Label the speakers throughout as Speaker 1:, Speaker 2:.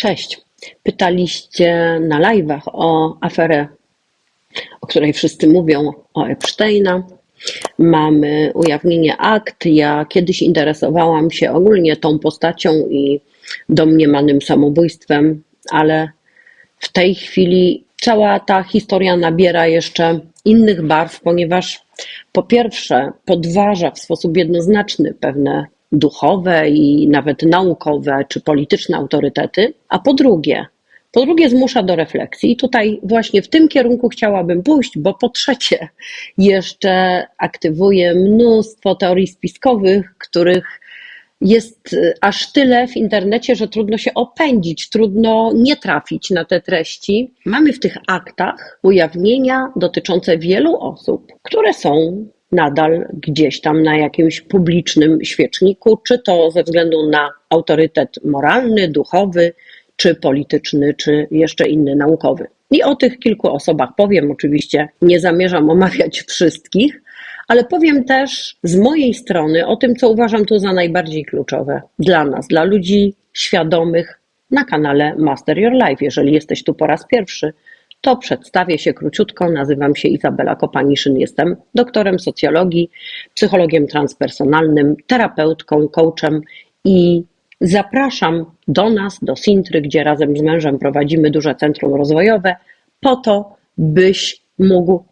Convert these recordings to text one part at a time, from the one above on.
Speaker 1: Cześć. Pytaliście na live'ach o aferę, o której wszyscy mówią, o Epsteina. Mamy ujawnienie akt. Ja kiedyś interesowałam się ogólnie tą postacią i domniemanym samobójstwem, ale w tej chwili cała ta historia nabiera jeszcze innych barw, ponieważ po pierwsze podważa w sposób jednoznaczny pewne duchowe i nawet naukowe czy polityczne autorytety, a po drugie, po drugie zmusza do refleksji. I tutaj właśnie w tym kierunku chciałabym pójść, bo po trzecie jeszcze aktywuje mnóstwo teorii spiskowych, których jest aż tyle w internecie, że trudno się opędzić, trudno nie trafić na te treści. Mamy w tych aktach ujawnienia dotyczące wielu osób, które są nadal gdzieś tam na jakimś publicznym świeczniku, czy to ze względu na autorytet moralny, duchowy, czy polityczny, czy jeszcze inny naukowy. I o tych kilku osobach powiem. Oczywiście nie zamierzam omawiać wszystkich, ale powiem też z mojej strony o tym, co uważam tu za najbardziej kluczowe dla nas, dla ludzi świadomych na kanale Master Your Life. Jeżeli jesteś tu po raz pierwszy, to przedstawię się króciutko. Nazywam się Izabela Kopaniszyn, jestem doktorem socjologii, psychologiem transpersonalnym, terapeutką, coachem i zapraszam do nas, do Sintry, gdzie razem z mężem prowadzimy duże centrum rozwojowe, po to, byś mógł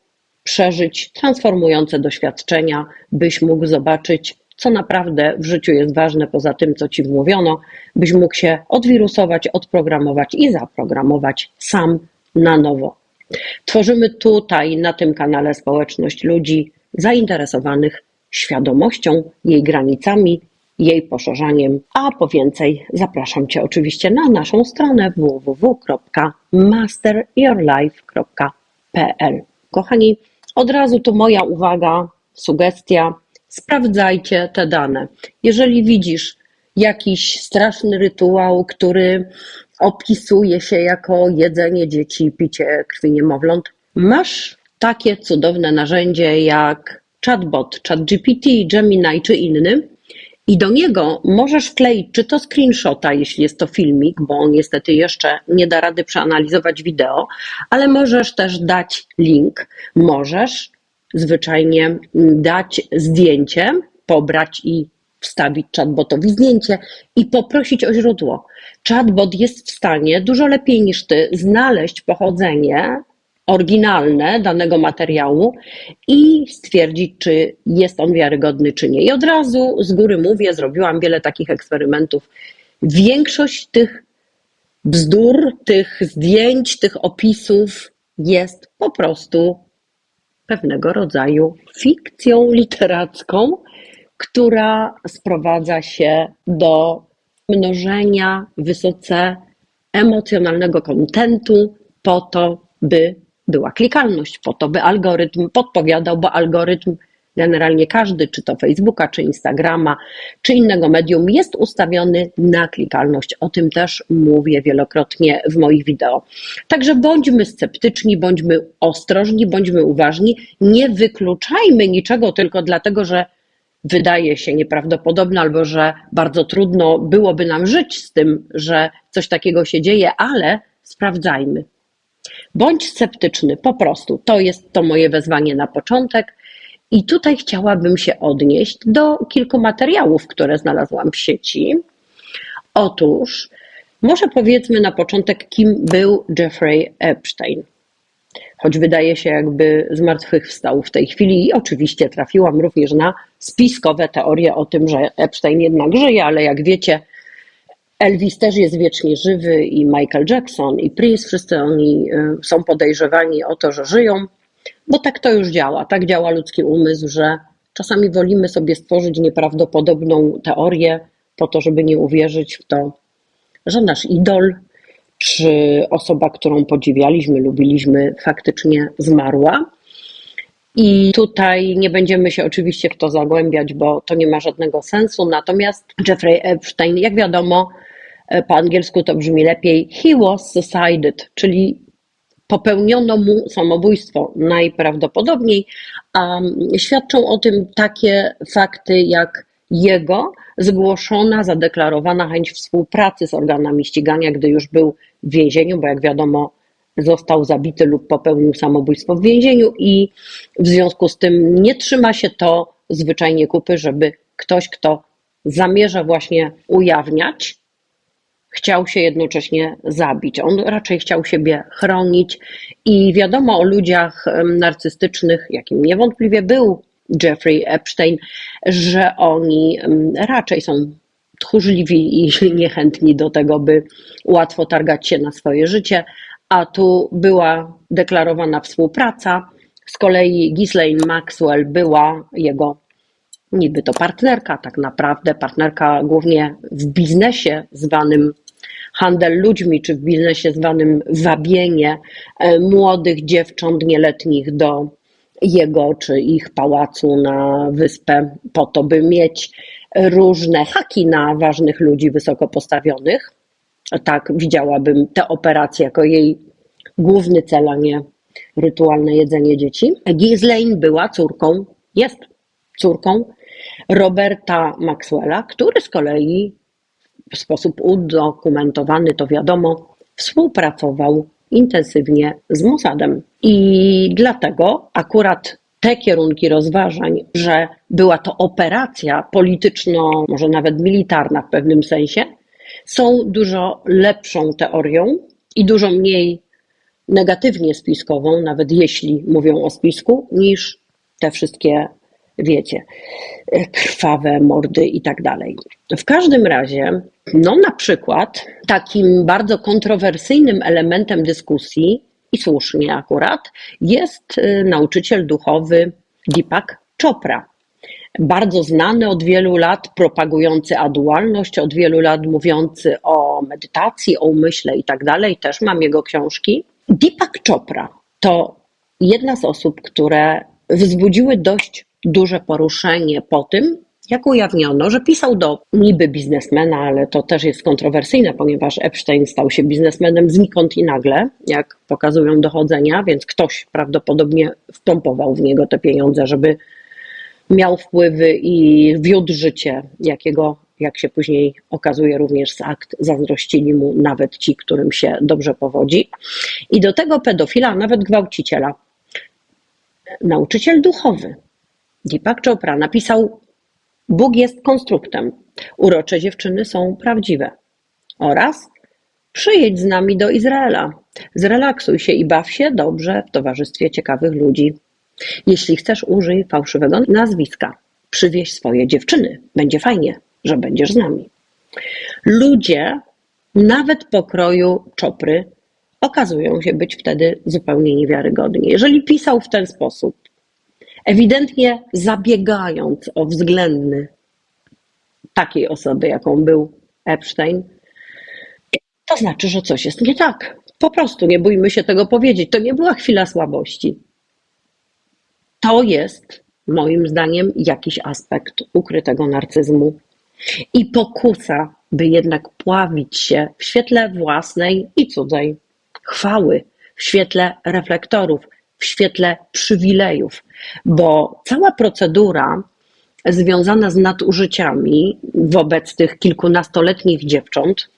Speaker 1: przeżyć transformujące doświadczenia, byś mógł zobaczyć, co naprawdę w życiu jest ważne poza tym, co ci wmówiono, byś mógł się odwirusować, odprogramować i zaprogramować sam na nowo. Tworzymy tutaj, na tym kanale, społeczność ludzi zainteresowanych świadomością, jej granicami, jej poszerzaniem, a po więcej zapraszam Cię oczywiście na naszą stronę www.masteryourlife.pl. Kochani, od razu tu moja uwaga, sugestia, sprawdzajcie te dane. Jeżeli widzisz jakiś straszny rytuał, który opisuje się jako jedzenie dzieci, picie krwi niemowląt, masz takie cudowne narzędzie jak chatbot, ChatGPT, Gemini czy inny, i do niego możesz wkleić czy to screenshota, jeśli jest to filmik, bo niestety jeszcze nie da rady przeanalizować wideo, ale możesz też dać link, możesz zwyczajnie dać zdjęcie, pobrać i wstawić chatbotowi zdjęcie i poprosić o źródło. Chatbot jest w stanie dużo lepiej niż ty znaleźć pochodzenie oryginalne danego materiału i stwierdzić, czy jest on wiarygodny, czy nie. I od razu z góry mówię, zrobiłam wiele takich eksperymentów. Większość tych bzdur, tych zdjęć, tych opisów jest po prostu pewnego rodzaju fikcją literacką, która sprowadza się do mnożenia wysoce emocjonalnego kontentu po to, by była klikalność, po to, by algorytm podpowiadał, bo algorytm generalnie każdy, czy to Facebooka, czy Instagrama, czy innego medium, jest ustawiony na klikalność. O tym też mówię wielokrotnie w moich wideo. Także bądźmy sceptyczni, bądźmy ostrożni, bądźmy uważni, nie wykluczajmy niczego tylko dlatego, że wydaje się nieprawdopodobne albo że bardzo trudno byłoby nam żyć z tym, że coś takiego się dzieje, ale sprawdzajmy. Bądź sceptyczny, po prostu. To jest to moje wezwanie na początek. I tutaj chciałabym się odnieść do kilku materiałów, które znalazłam w sieci. Otóż, może powiedzmy na początek, kim był Jeffrey Epstein. Choć wydaje się, jakby zmartwychwstał w tej chwili, i oczywiście trafiłam również na spiskowe teorie o tym, że Epstein jednak żyje, ale jak wiecie, Elvis też jest wiecznie żywy i Michael Jackson i Prince, wszyscy oni y, są podejrzewani o to, że żyją, bo tak to już działa. Tak działa ludzki umysł, że czasami wolimy sobie stworzyć nieprawdopodobną teorię po to, żeby nie uwierzyć w to, że nasz idol czy osoba, którą podziwialiśmy, lubiliśmy, faktycznie zmarła. I tutaj nie będziemy się oczywiście w to zagłębiać, bo to nie ma żadnego sensu. Natomiast Jeffrey Epstein, jak wiadomo, E, po angielsku to brzmi lepiej, he was suicided, czyli popełniono mu samobójstwo najprawdopodobniej, a świadczą o tym takie fakty jak jego zgłoszona, zadeklarowana chęć współpracy z organami ścigania, gdy już był w więzieniu, bo jak wiadomo, został zabity lub popełnił samobójstwo w więzieniu i w związku z tym nie trzyma się to zwyczajnie kupy, żeby ktoś, kto zamierza właśnie ujawniać, chciał się jednocześnie zabić. On raczej chciał siebie chronić i wiadomo o ludziach narcystycznych, jakim niewątpliwie był Jeffrey Epstein, że oni raczej są tchórzliwi i niechętni do tego, by łatwo targać się na swoje życie, a tu była deklarowana współpraca. Z kolei Ghislaine Maxwell była jego niby to partnerka, tak naprawdę partnerka głównie w biznesie zwanym handel ludźmi, czy w biznesie zwanym wabienie e, młodych dziewcząt nieletnich do jego czy ich pałacu na wyspę, po to, by mieć różne haki na ważnych ludzi wysoko postawionych. Tak, widziałabym tę operację jako jej główny cel, a nie rytualne jedzenie dzieci. Ghislaine była córką, jest córką Roberta Maxwella, który z kolei w sposób udokumentowany, to wiadomo, współpracował intensywnie z Mossadem. I dlatego akurat te kierunki rozważań, że była to operacja polityczno, może nawet militarna w pewnym sensie, są dużo lepszą teorią i dużo mniej negatywnie spiskową, nawet jeśli mówią o spisku, niż te wszystkie, wiecie, krwawe mordy i tak dalej. W każdym razie, no na przykład, takim bardzo kontrowersyjnym elementem dyskusji, i słusznie akurat, jest y, nauczyciel duchowy Deepak Chopra. Bardzo znany od wielu lat, propagujący adualność, od wielu lat mówiący o medytacji, o umyśle i tak dalej. Też mam jego książki. Deepak Chopra to jedna z osób, które wzbudziły dość duże poruszenie po tym, jak ujawniono, że pisał do niby biznesmena, ale to też jest kontrowersyjne, ponieważ Epstein stał się biznesmenem znikąd i nagle, jak pokazują dochodzenia, więc ktoś prawdopodobnie wpompował w niego te pieniądze, żeby miał wpływy i wiódł życie, jakiego, jak się później okazuje, również z akt zazdrościli mu nawet ci, którym się dobrze powodzi. I do tego pedofila, nawet gwałciciela. Nauczyciel duchowy Deepak Chopra napisał: Bóg jest konstruktem, urocze dziewczyny są prawdziwe. Oraz przyjedź z nami do Izraela, zrelaksuj się i baw się dobrze w towarzystwie ciekawych ludzi. Jeśli chcesz, użyj fałszywego nazwiska. Przywieź swoje dziewczyny. Będzie fajnie, że będziesz z nami. Ludzie, nawet pokroju czopry, okazują się być wtedy zupełnie niewiarygodni. Jeżeli pisał w ten sposób, ewidentnie zabiegając o względny takiej osoby, jaką był Epstein, to znaczy, że coś jest nie tak. Po prostu nie bójmy się tego powiedzieć. To nie była chwila słabości. To jest, moim zdaniem, jakiś aspekt ukrytego narcyzmu i pokusa, by jednak pławić się w świetle własnej i cudzej chwały, w świetle reflektorów, w świetle przywilejów, bo cała procedura związana z nadużyciami wobec tych kilkunastoletnich dziewcząt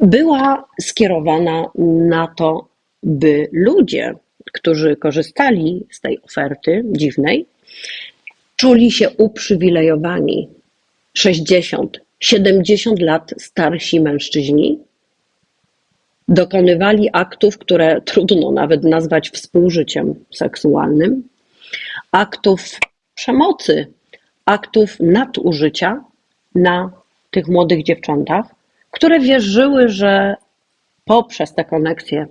Speaker 1: była skierowana na to, by ludzie, którzy korzystali z tej oferty dziwnej, czuli się uprzywilejowani. 60, 70 lat starsi mężczyźni dokonywali aktów, które trudno nawet nazwać współżyciem seksualnym, aktów przemocy, aktów nadużycia na tych młodych dziewczątach, które wierzyły, że poprzez te koneksje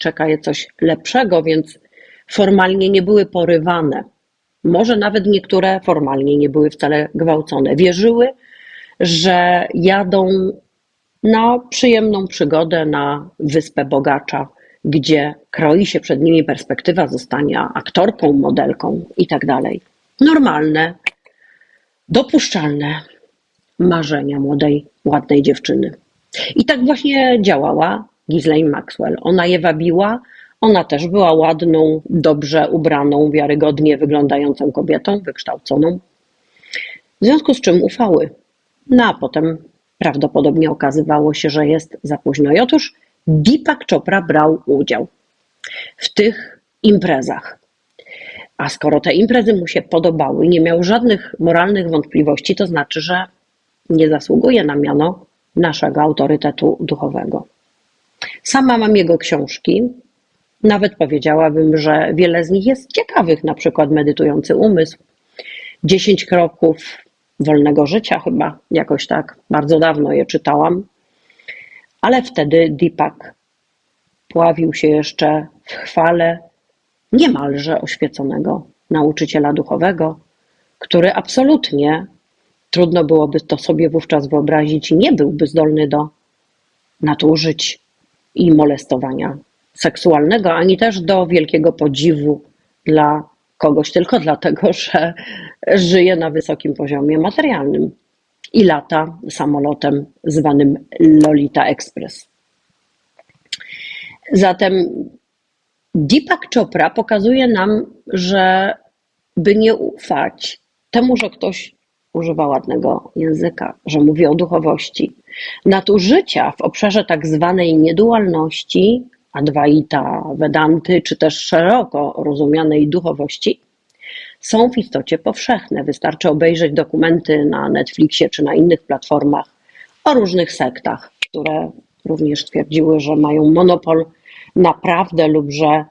Speaker 1: czeka je coś lepszego, więc formalnie nie były porywane. Może nawet niektóre formalnie nie były wcale gwałcone. Wierzyły, że jadą na przyjemną przygodę na Wyspę Bogacza, gdzie kroi się przed nimi perspektywa zostania aktorką, modelką itd. Normalne, dopuszczalne marzenia młodej, ładnej dziewczyny. I tak właśnie działała Ghislaine Maxwell. Ona je wabiła, ona też była ładną, dobrze ubraną, wiarygodnie wyglądającą kobietą, wykształconą. W związku z czym ufały. No a potem prawdopodobnie okazywało się, że jest za późno. I otóż Deepak Chopra brał udział w tych imprezach. A skoro te imprezy mu się podobały nie miał żadnych moralnych wątpliwości, to znaczy, że nie zasługuje na miano naszego autorytetu duchowego. Sama mam jego książki. Nawet powiedziałabym, że wiele z nich jest ciekawych, na przykład Medytujący Umysł, 10 kroków wolnego życia, chyba jakoś tak. Bardzo dawno je czytałam. Ale wtedy Deepak pławił się jeszcze w chwale niemalże oświeconego nauczyciela duchowego, który absolutnie trudno byłoby to sobie wówczas wyobrazić, nie byłby zdolny do nadużyć i molestowania seksualnego, ani też do wielkiego podziwu dla kogoś tylko dlatego, że żyje na wysokim poziomie materialnym i lata samolotem zwanym Lolita Express. Zatem Deepak Chopra pokazuje nam, że by nie ufać temu, że ktoś używa ładnego języka, że mówi o duchowości. Nadużycia w obszarze tak zwanej niedualności, Advaita, Vedanty, czy też szeroko rozumianej duchowości, są w istocie powszechne. Wystarczy obejrzeć dokumenty na Netflixie czy na innych platformach o różnych sektach, które również twierdziły, że mają monopol naprawdę lub że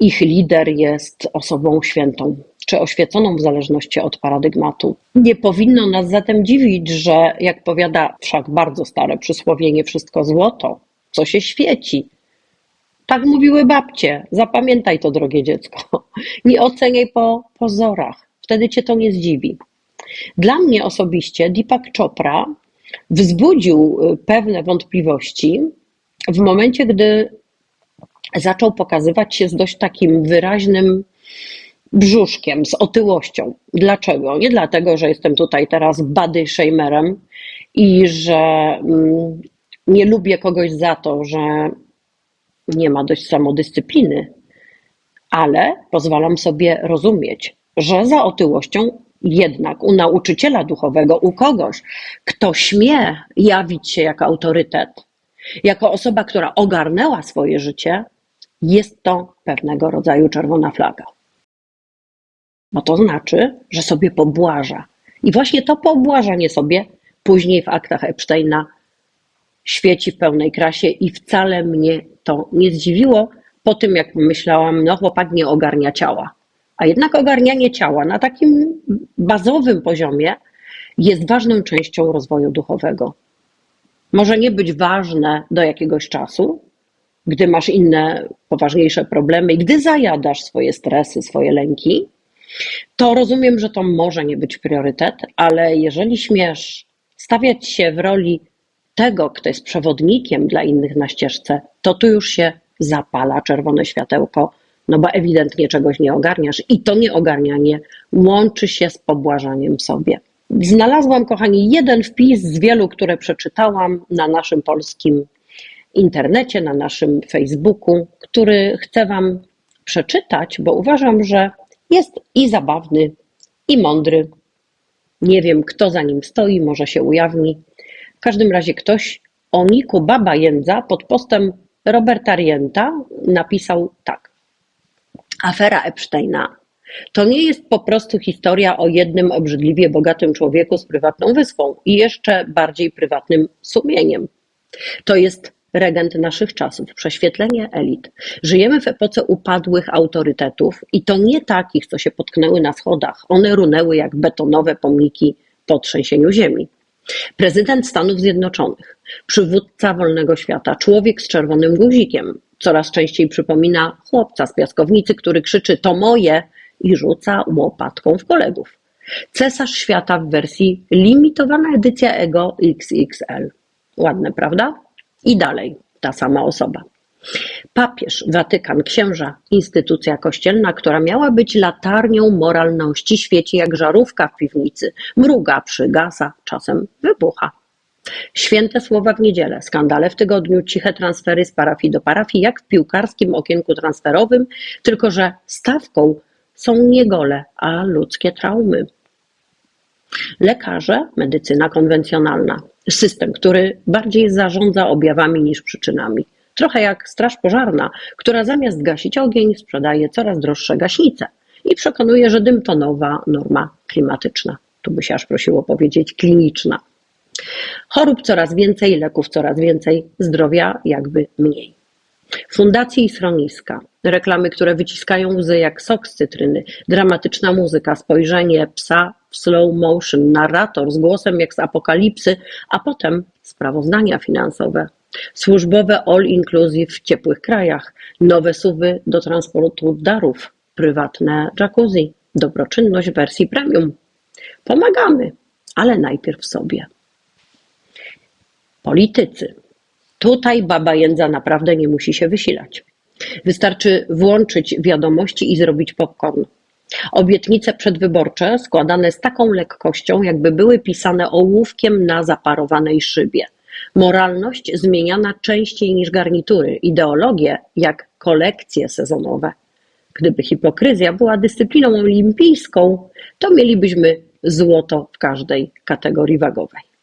Speaker 1: ich lider jest osobą świętą czy oświeconą w zależności od paradygmatu. Nie powinno nas zatem dziwić, że jak powiada wszak bardzo stare przysłowie, nie wszystko złoto, co się świeci. Tak mówiły babcie. Zapamiętaj to, drogie dziecko. Nie oceniaj po pozorach. Wtedy cię to nie zdziwi. Dla mnie osobiście Deepak Chopra wzbudził y, pewne wątpliwości w momencie, gdy zaczął pokazywać się z dość takim wyraźnym brzuszkiem, z otyłością. Dlaczego? Nie dlatego, że jestem tutaj teraz body shamerem i że mm, nie lubię kogoś za to, że nie ma dość samodyscypliny, ale pozwalam sobie rozumieć, że za otyłością jednak u nauczyciela duchowego, u kogoś, kto śmie jawić się jako autorytet, jako osoba, która ogarnęła swoje życie, jest to pewnego rodzaju czerwona flaga. Bo to znaczy, że sobie pobłaża. I właśnie to pobłażanie sobie później w aktach Epsteina świeci w pełnej krasie i wcale mnie to nie zdziwiło po tym, jak myślałam, no chłopak nie ogarnia ciała. A jednak ogarnianie ciała na takim bazowym poziomie jest ważną częścią rozwoju duchowego. Może nie być ważne do jakiegoś czasu, gdy masz inne, poważniejsze problemy i gdy zajadasz swoje stresy, swoje lęki, to rozumiem, że to może nie być priorytet, ale jeżeli śmiesz stawiać się w roli tego, kto jest przewodnikiem dla innych na ścieżce, to tu już się zapala czerwone światełko, no bo ewidentnie czegoś nie ogarniasz i to nieogarnianie łączy się z pobłażaniem sobie. Znalazłam, kochani, jeden wpis z wielu, które przeczytałam na naszym polskim internecie, na naszym Facebooku, który chcę Wam przeczytać, bo uważam, że jest i zabawny, i mądry. Nie wiem, kto za nim stoi, może się ujawni. W każdym razie ktoś o Niku Baba Jędza pod postem Roberta Rienta napisał tak. Afera Epsteina to nie jest po prostu historia o jednym obrzydliwie bogatym człowieku z prywatną wyspą i jeszcze bardziej prywatnym sumieniem. To jest regent naszych czasów, prześwietlenie elit. Żyjemy w epoce upadłych autorytetów i to nie takich, co się potknęły na schodach. One runęły jak betonowe pomniki po trzęsieniu ziemi. Prezydent Stanów Zjednoczonych, przywódca wolnego świata, człowiek z czerwonym guzikiem, coraz częściej przypomina chłopca z piaskownicy, który krzyczy to moje i rzuca łopatką w kolegów. Cesarz świata w wersji limitowana edycja Ego XXL. Ładne, prawda? I dalej ta sama osoba. Papież, Watykan, księża, instytucja kościelna, która miała być latarnią moralności, świeci jak żarówka w piwnicy. Mruga, przygasa, czasem wybucha. Święte słowa w niedzielę, skandale w tygodniu, ciche transfery z parafii do parafii, jak w piłkarskim okienku transferowym, tylko że stawką są nie gole, a ludzkie traumy. Lekarze, medycyna konwencjonalna, system, który bardziej zarządza objawami niż przyczynami. Trochę jak straż pożarna, która zamiast gasić ogień sprzedaje coraz droższe gaśnice i przekonuje, że dym to nowa norma klimatyczna. Tu by się aż prosiło powiedzieć kliniczna. Chorób coraz więcej, leków coraz więcej, zdrowia jakby mniej. Fundacje i schroniska, reklamy, które wyciskają łzy jak sok z cytryny, dramatyczna muzyka, spojrzenie psa w slow motion, narrator z głosem jak z apokalipsy, a potem sprawozdania finansowe. Służbowe all inclusive w ciepłych krajach, nowe suwy do transportu darów, prywatne jacuzzi, dobroczynność w wersji premium. Pomagamy, ale najpierw sobie. Politycy. Tutaj baba jędza naprawdę nie musi się wysilać. Wystarczy włączyć wiadomości i zrobić popcorn. Obietnice przedwyborcze składane z taką lekkością, jakby były pisane ołówkiem na zaparowanej szybie. Moralność zmieniana częściej niż garnitury, ideologie jak kolekcje sezonowe. Gdyby hipokryzja była dyscypliną olimpijską, to mielibyśmy złoto w każdej kategorii wagowej.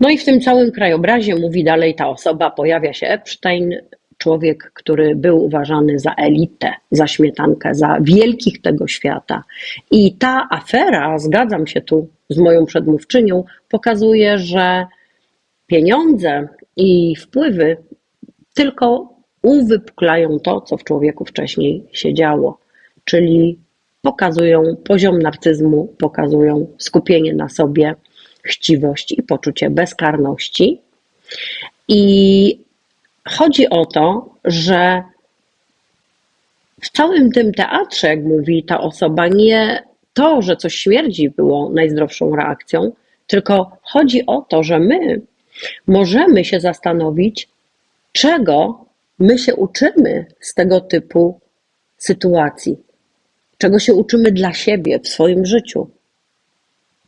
Speaker 1: No i w tym całym krajobrazie, mówi dalej ta osoba, pojawia się Epstein, człowiek, który był uważany za elitę, za śmietankę, za wielkich tego świata. I ta afera, zgadzam się tu z moją przedmówczynią, pokazuje, że pieniądze i wpływy tylko uwypuklają to, co w człowieku wcześniej się działo, czyli pokazują poziom narcyzmu, pokazują skupienie na sobie, chciwość i poczucie bezkarności. I chodzi o to, że w całym tym teatrze, jak mówi ta osoba, nie to, że coś śmierdzi, było najzdrowszą reakcją, tylko chodzi o to, że my możemy się zastanowić, czego my się uczymy z tego typu sytuacji, czego się uczymy dla siebie w swoim życiu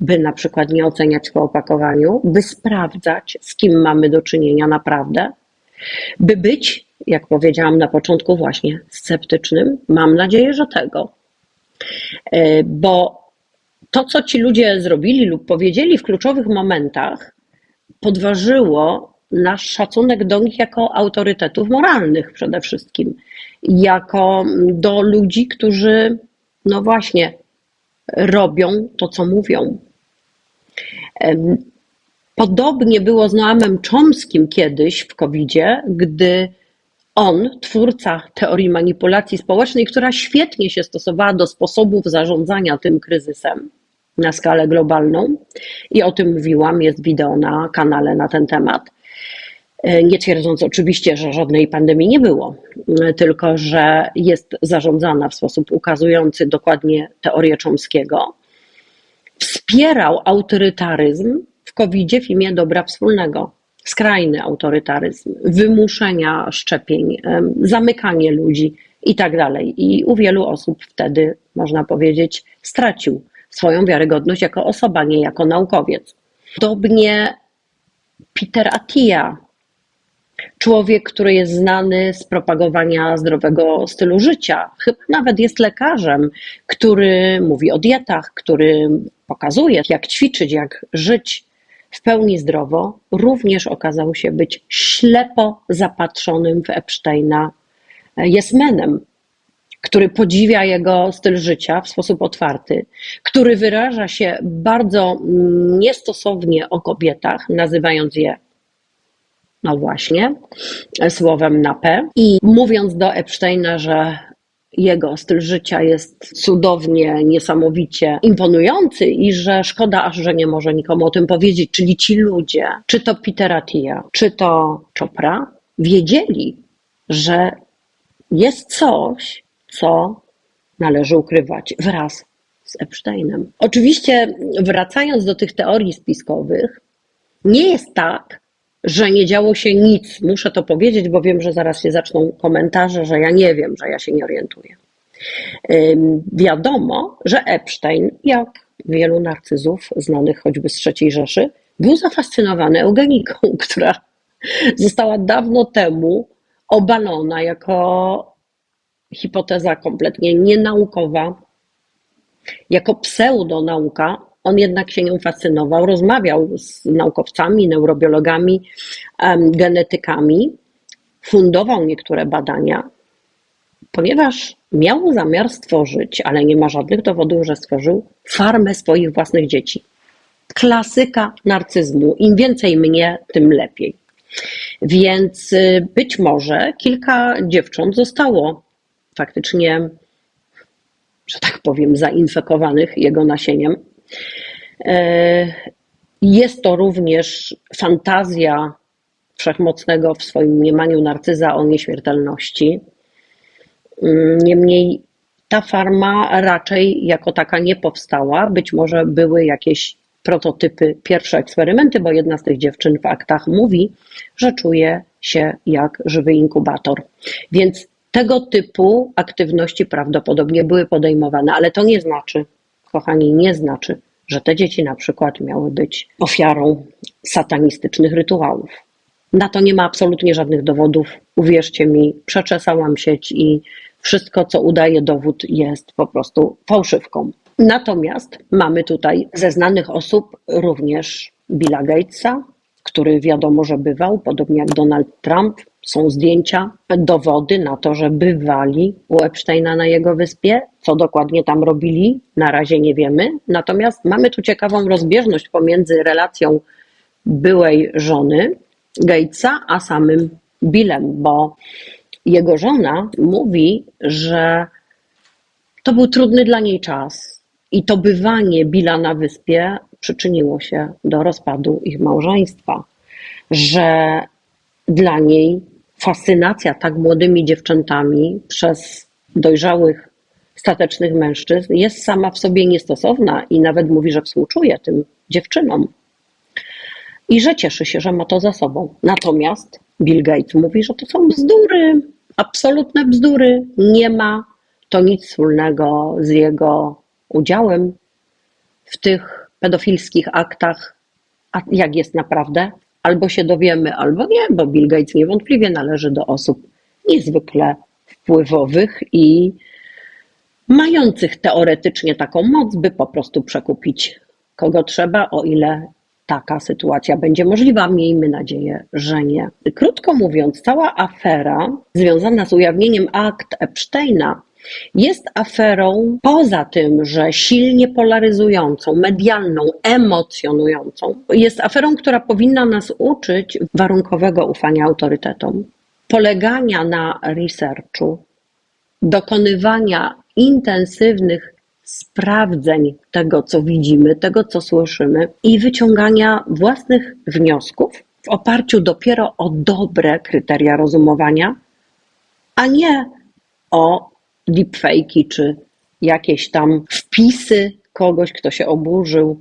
Speaker 1: by na przykład nie oceniać po opakowaniu, by sprawdzać, z kim mamy do czynienia naprawdę, by być, jak powiedziałam na początku, właśnie sceptycznym. Mam nadzieję, że tego. E, bo to, co ci ludzie zrobili lub powiedzieli w kluczowych momentach, podważyło nasz szacunek do nich jako autorytetów moralnych przede wszystkim, jako do ludzi, którzy, no właśnie, robią to, co mówią, Podobnie było z Noamem Chomskim kiedyś w covid gdy on, twórca teorii manipulacji społecznej, która świetnie się stosowała do sposobów zarządzania tym kryzysem na skalę globalną, i o tym mówiłam, jest wideo na kanale na ten temat. E, nie twierdząc oczywiście, że żadnej pandemii nie było, tylko że jest zarządzana w sposób ukazujący dokładnie teorię Chomskiego wspierał autorytaryzm w covid w imię dobra wspólnego. Skrajny autorytaryzm, wymuszenia szczepień, zamykanie ludzi i tak dalej. I u wielu osób wtedy, można powiedzieć, stracił swoją wiarygodność jako osoba, nie jako naukowiec. Podobnie Peter Attia, człowiek, który jest znany z propagowania zdrowego stylu życia, chyba nawet jest lekarzem, który mówi o dietach, który pokazuje, jak ćwiczyć, jak żyć w pełni zdrowo, również okazał się być ślepo zapatrzonym w Epsteina jesmenem, który podziwia jego styl życia w sposób otwarty, który wyraża się bardzo niestosownie o kobietach, nazywając je no właśnie, słowem na P. I mówiąc do Epsteina, że jego styl życia jest cudownie, niesamowicie imponujący i że szkoda aż, że nie może nikomu o tym powiedzieć. Czyli ci ludzie, czy to Peter Attia, czy to Chopra, wiedzieli, że jest coś, co należy ukrywać wraz z Epsteinem. Oczywiście, wracając do tych teorii spiskowych, nie jest tak, że nie działo się nic. Muszę to powiedzieć, bo wiem, że zaraz się zaczną komentarze, że ja nie wiem, że ja się nie orientuję. Wiadomo, że Epstein, jak wielu narcyzów znanych choćby z III Rzeszy, był zafascynowany eugeniką, która została dawno temu obalona jako hipoteza kompletnie nienaukowa, Jako pseudonauka on jednak się nią fascynował, rozmawiał z naukowcami, neurobiologami, genetykami, fundował niektóre badania, ponieważ miał zamiar stworzyć, ale nie ma żadnych dowodów, że stworzył farmę swoich własnych dzieci. Klasyka narcyzmu. Im więcej mnie, tym lepiej. Więc y, być może kilka dziewcząt zostało faktycznie, że tak powiem, zainfekowanych jego nasieniem. E, Jest to również fantazja wszechmocnego w swoim mniemaniu narcyza o nieśmiertelności. Mm, Niemniej ta farma raczej jako taka nie powstała. Być może były jakieś prototypy, pierwsze eksperymenty, bo jedna z tych dziewczyn w aktach mówi, że czuje się jak żywy inkubator. Więc tego typu aktywności prawdopodobnie były podejmowane, ale to nie znaczy, kochani, nie znaczy, że te dzieci na przykład miały być ofiarą satanistycznych rytuałów. Na to nie ma absolutnie żadnych dowodów. Uwierzcie mi, przeczesałam sieć i wszystko, co udaje dowód, jest po prostu fałszywką. Natomiast mamy tutaj ze znanych osób również Billa Gatesa, który wiadomo, że bywał, podobnie jak Donald Trump. Są zdjęcia, dowody na to, że bywali u Epsteina na jego wyspie. Co dokładnie tam robili, na razie nie wiemy. Natomiast mamy tu ciekawą rozbieżność pomiędzy relacją byłej żony Gatesa, a samym Billem, bo jego żona mówi, że to był trudny dla niej czas i to bywanie Billa na wyspie przyczyniło się do rozpadu ich małżeństwa, że dla niej fascynacja tak młodymi dziewczętami przez dojrzałych, statecznych mężczyzn jest sama w sobie niestosowna i nawet mówi, że współczuje tym dziewczynom i że cieszy się, że ma to za sobą. Natomiast Bill Gates mówi, że to są bzdury, absolutne bzdury. Nie ma to nic wspólnego z jego udziałem w tych pedofilskich aktach. A jak jest naprawdę? Albo się dowiemy, albo nie, bo Bill Gates niewątpliwie należy do osób niezwykle wpływowych i mających teoretycznie taką moc, by po prostu przekupić kogo trzeba, o ile taka sytuacja będzie możliwa. Miejmy nadzieję, że nie. Krótko mówiąc, cała afera związana z ujawnieniem akt Epsteina jest aferą poza tym, że silnie polaryzującą, medialną, emocjonującą. Jest aferą, która powinna nas uczyć warunkowego ufania autorytetom, polegania na researchu, dokonywania intensywnych sprawdzeń tego, co widzimy, tego, co słyszymy i wyciągania własnych wniosków w oparciu dopiero o dobre kryteria rozumowania, a nie o deepfake'i czy jakieś tam wpisy kogoś, kto się oburzył.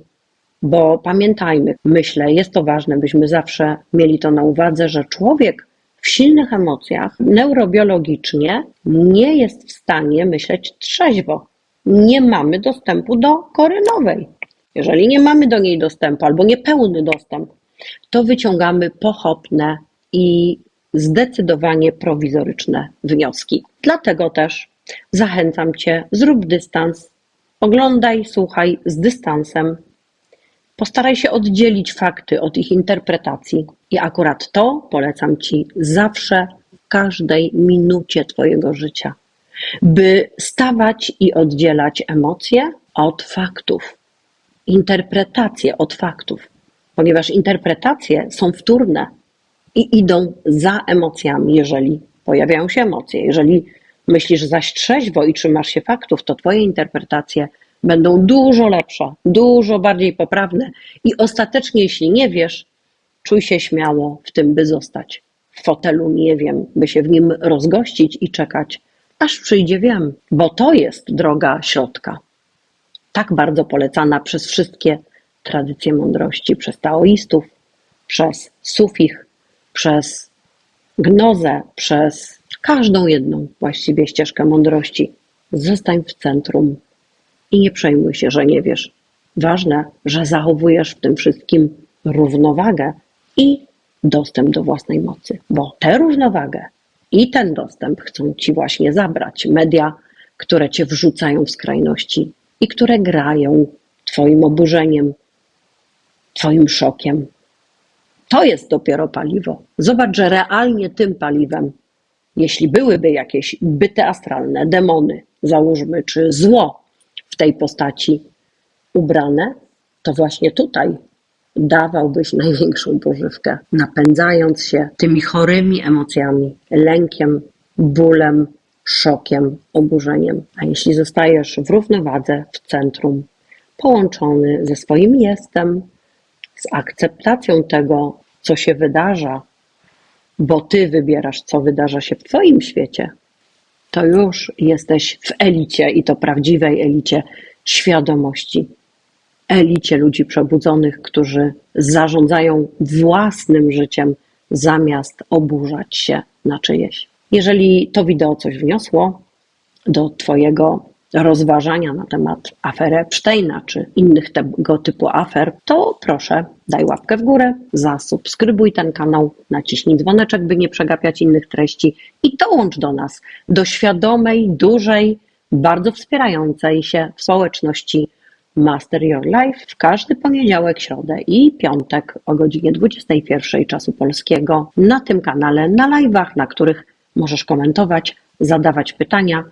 Speaker 1: Bo pamiętajmy, myślę, jest to ważne, byśmy zawsze mieli to na uwadze, że człowiek w silnych emocjach neurobiologicznie nie jest w stanie myśleć trzeźwo. Nie mamy dostępu do kory nowej. Jeżeli nie mamy do niej dostępu albo niepełny dostęp, to wyciągamy pochopne i zdecydowanie prowizoryczne wnioski. Dlatego też zachęcam Cię, zrób dystans, oglądaj, słuchaj z dystansem, Postaraj się oddzielić fakty od ich interpretacji. I akurat to polecam Ci zawsze, w każdej minucie Twojego życia, by stawać i oddzielać emocje od faktów, interpretacje od faktów, ponieważ interpretacje są wtórne i idą za emocjami, jeżeli pojawiają się emocje. Jeżeli myślisz zaś trzeźwo i trzymasz się faktów, to Twoje interpretacje będą dużo lepsze, dużo bardziej poprawne i ostatecznie, jeśli nie wiesz, czuj się śmiało w tym, by zostać w fotelu, nie wiem, by się w nim rozgościć i czekać, aż przyjdzie wiem, bo to jest droga środka. Tak bardzo polecana przez wszystkie tradycje mądrości, przez taoistów, przez sufich, przez gnozę, przez każdą jedną właściwie ścieżkę mądrości. Zostań w centrum i nie przejmuj się, że nie wiesz. Ważne, że zachowujesz w tym wszystkim równowagę i dostęp do własnej mocy, bo tę równowagę i ten dostęp chcą ci właśnie zabrać media, które cię wrzucają w skrajności i które grają Twoim oburzeniem, Twoim szokiem. To jest dopiero paliwo. Zobacz, że realnie tym paliwem, jeśli byłyby jakieś byty astralne, demony, załóżmy, czy zło w tej postaci ubrane, to właśnie tutaj dawałbyś największą pożywkę, napędzając się tymi chorymi emocjami, lękiem, bólem, szokiem, oburzeniem. A jeśli zostajesz w równowadze, w centrum, połączony ze swoim jestem, z akceptacją tego, co się wydarza, bo ty wybierasz, co wydarza się w twoim świecie, to już jesteś w elicie i to prawdziwej elicie świadomości. Elicie ludzi przebudzonych, którzy zarządzają własnym życiem zamiast oburzać się na czyjeś. Jeżeli to wideo coś wniosło do Twojego rozważania na temat afery Epsteina czy innych tego typu afer, to proszę daj łapkę w górę, zasubskrybuj ten kanał, naciśnij dzwoneczek, by nie przegapiać innych treści i dołącz do nas, do świadomej, dużej, bardzo wspierającej się społeczności Master Your Life w każdy poniedziałek, środę i piątek o godzinie 21 czasu polskiego na tym kanale, na live'ach, na których możesz komentować, zadawać pytania.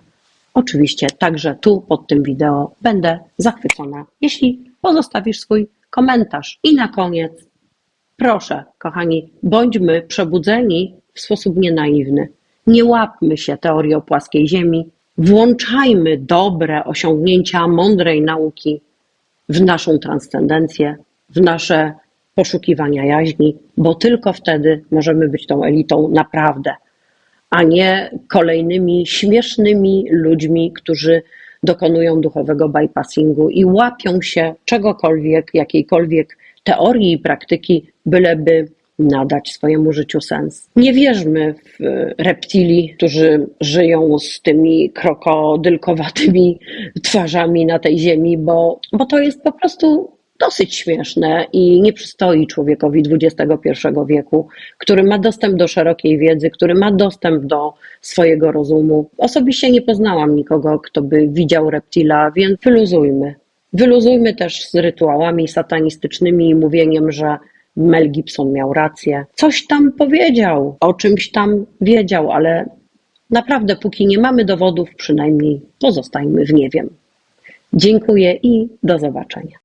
Speaker 1: Oczywiście także tu pod tym wideo będę zachwycona, jeśli pozostawisz swój komentarz. I na koniec, proszę, kochani, bądźmy przebudzeni w sposób nienaiwny. Nie łapmy się teorii o płaskiej Ziemi, włączajmy dobre osiągnięcia mądrej nauki w naszą transcendencję, w nasze poszukiwania jaźni, bo tylko wtedy możemy być tą elitą naprawdę, a nie kolejnymi śmiesznymi ludźmi, którzy dokonują duchowego bypassingu i łapią się czegokolwiek, jakiejkolwiek teorii i praktyki, byleby nadać swojemu życiu sens. Nie wierzmy w reptili, którzy żyją z tymi krokodylkowatymi twarzami na tej ziemi, bo, bo to jest po prostu dosyć śmieszne i nie przystoi człowiekowi XXI wieku, który ma dostęp do szerokiej wiedzy, który ma dostęp do swojego rozumu. Osobiście nie poznałam nikogo, kto by widział reptila, więc wyluzujmy. Wyluzujmy też z rytuałami satanistycznymi i mówieniem, że Mel Gibson miał rację. Coś tam powiedział, o czymś tam wiedział, ale naprawdę, póki nie mamy dowodów, przynajmniej pozostajmy w nie wiem. Dziękuję i do zobaczenia.